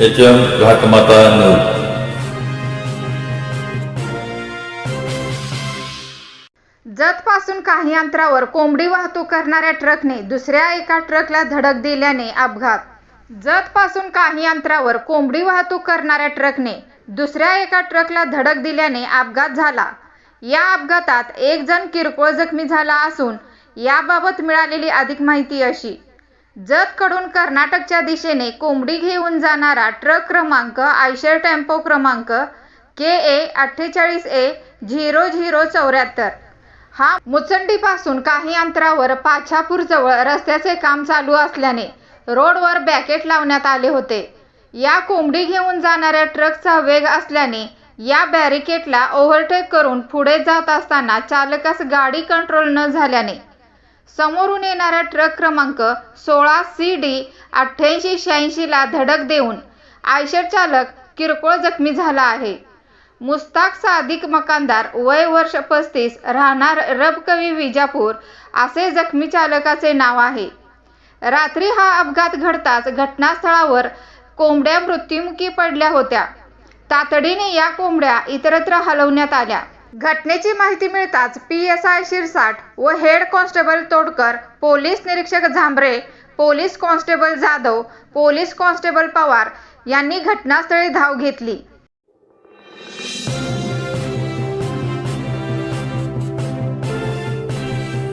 H M Ghatmata news जतपासून काही अंतरावर कोंबडी वाहतूक करणाऱ्या ट्रकने दुसऱ्या एका ट्रकला धडक दिल्याने अपघात. जतपासून काही अंतरावर कोंबडी वाहतूक करणाऱ्या ट्रकने दुसऱ्या एका ट्रकला धडक दिल्याने अपघात झाला. या अपघातात एक जण किरकोळ जखमी झाला असून याबाबत मिळालेली अधिक माहिती अशी. जतकडून कर्नाटकच्या दिशेने कोंबडी घेऊन जाणारा ट्रक क्रमांक आयशर टेम्पो क्रमांक के ए अठ्ठेचाळीस ए झिरो झिरो चौऱ्याहत्तर. हा मुचंडीपासून काही अंतरावर पाछापूरजवळ रस्त्याचे काम चालू असल्याने रोडवर बॅकेट लावण्यात आले होते. या कोंबडी घेऊन जाणाऱ्या ट्रकचा वेग असल्याने या बॅरिकेटला ओव्हरटेक करून पुढे जात असताना चालकास गाडी कंट्रोल न झाल्याने समोरून येणारा ट्रक क्रमांक सोळा सी डी अठ्ठ्याऐंशी शहाऐंशीला धडक देऊन आयशर चालक किरकोळ जखमी झाला आहे. मुस्ताक सादिक मकानदार वय वर्ष पस्तीस राहणार रबकवी विजापूर असे जखमी चालकाचे नाव आहे. रात्री हा अपघात घडताच घटनास्थळावर कोंबड्या मृत्युमुखी पडल्या होत्या. तातडीने या कोंबड्या इतरत्र हलवण्यात आल्या. घटनेची माहिती मिळताच पी एस आय शिरसाट व हेड कॉन्स्टेबल तोडकर पोलीस निरीक्षक Zambare police constable Jadhav police constable Pawar यांनी घटनास्थळी धाव घेतली.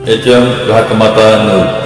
H M Ghatmata news